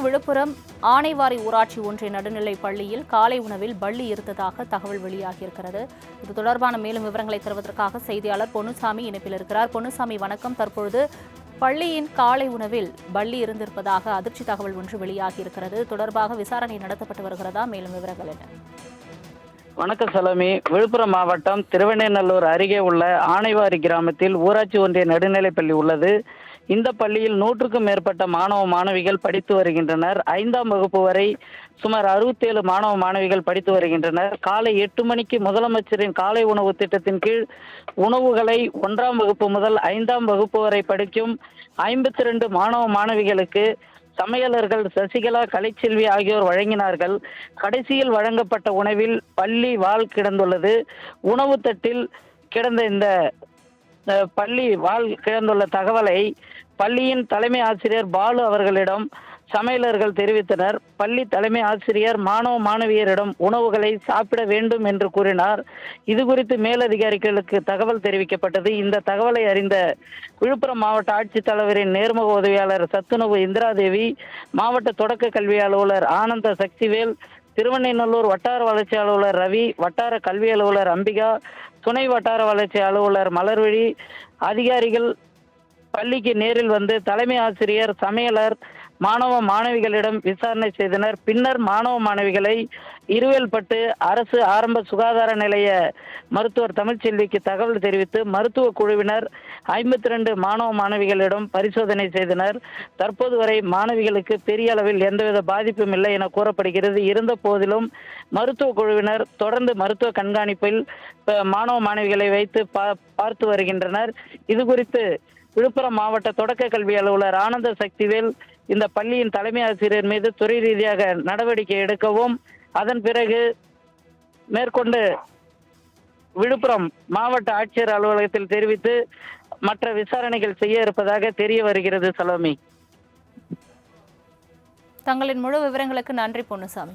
விழுப்புரம் ஆனைவாரி ஊராட்சி ஒன்றிய நடுநிலைப் பள்ளியில் காலை உணவில் பள்ளி இருந்ததாக தகவல் வெளியாகியிருக்கிறது. இது தொடர்பான மேலும் விவரங்களை தருவதற்காக செய்தியாளர் பொன்னுசாமி இணைப்பில் இருக்கிறார். பொன்னுசாமி வணக்கம். தற்பொழுது பள்ளியின் காலை உணவில் பள்ளி இருந்திருப்பதாக அதிர்ச்சி தகவல் ஒன்று வெளியாகியிருக்கிறது. தொடர்பாக விசாரணை நடத்தப்பட்டு வருகிறதா? மேலும் விவரங்கள் என்ன? வணக்கம் சலமி. விழுப்புரம் மாவட்டம் திருவண்ணநல்லூர் அருகே உள்ள ஆனைவாரி கிராமத்தில் ஊராட்சி ஒன்றிய நடுநிலைப்பள்ளி உள்ளது. இந்த பள்ளியில் நூற்றுக்கும் மேற்பட்ட மாணவ மாணவிகள் படித்து வருகின்றனர். ஐந்தாம் வகுப்பு வரை சுமார் அறுபத்தேழு மாணவ மாணவிகள் படித்து வருகின்றனர். காலை எட்டு மணிக்கு முதலமைச்சரின் காலை உணவு திட்டத்தின் கீழ் உணவுகளை ஒன்றாம் வகுப்பு முதல் ஐந்தாம் வகுப்பு வரை படிக்கும் ஐம்பத்தி ரெண்டு மாணவ மாணவிகளுக்கு சமையலர்கள் சசிகலா கலைச்செல்வி ஆகியோர் வழங்கினார்கள். கடைசியில் வழங்கப்பட்ட உணவில் பள்ளி வாள் கிடந்துள்ளது. உணவு தட்டில் கிடந்த இந்த அஹ், பள்ளி வால் கிடந்துள்ள தகவலை பள்ளியின் தலைமை ஆசிரியர் பாலு அவர்களிடம் சமையலர்கள் தெரிவித்தனர். பள்ளி தலைமை ஆசிரியர் மாணவ மாணவியரிடம் உணவுகளை சாப்பிட வேண்டும் என்று கூறினார். இது குறித்து மேலதிகாரிகளுக்கு தகவல் தெரிவிக்கப்பட்டது. இந்த தகவலை அறிந்த விழுப்புரம் மாவட்ட ஆட்சித்தலைவரின் நேர்முக உதவியாளர் சத்துணவு இந்திராதேவி மாவட்ட தொடக்க கல்வி அலுவலர் ஆனந்த சக்திவேல் திருவண்ணைநல்லூர் வட்டார வளர்ச்சி அலுவலர் ரவி வட்டார கல்வி அலுவலர் அம்பிகா துணை வட்டார வளர்ச்சி அலுவலர் மலர்விழி அதிகாரிகள் பள்ளிக்கு நேரில் வந்து தலைமை ஆசிரியர் சமையலர் மாணவ மாணவிகளிடம் விசாரணை செய்தனர். பின்னர் மாணவ மாணவிகளை இருவேல்பட்டு அரசு ஆரம்ப சுகாதார நிலைய மருத்துவர் தமிழ்ச்செல்விக்கு தகவல் தெரிவித்து மருத்துவ குழுவினர் ஐம்பத்தி ரெண்டு மாணவ மாணவிகளிடம் பரிசோதனை செய்தனர். தற்போது வரை மாணவிகளுக்கு பெரிய அளவில் எந்தவித பாதிப்பும் இல்லை என கூறப்படுகிறது. இருந்த போதிலும் மருத்துவ குழுவினர் தொடர்ந்து மருத்துவ கண்காணிப்பில் மாணவ மாணவிகளை வைத்து பா- பார்த்து வருகின்றனர். இது குறித்து விழுப்புரம் மாவட்ட தொடக்க கல்வி அலுவலர் ஆனந்த சக்திவேல் இந்த பள்ளியின் தலைமை ஆசிரியர் மீது துறை ரீதியாக நடவடிக்கை எடுக்கவும் அதன் பிறகு மேற்கொண்டு விழுப்புரம் மாவட்ட ஆட்சியர் அலுவலகத்தில் தெரிவித்து மற்ற விசாரணைகள் செய்ய இருப்பதாக தெரிய வருகிறது சலோமி. தங்களின் முழு விவரங்களுக்கு நன்றி பொன்னுசாமி.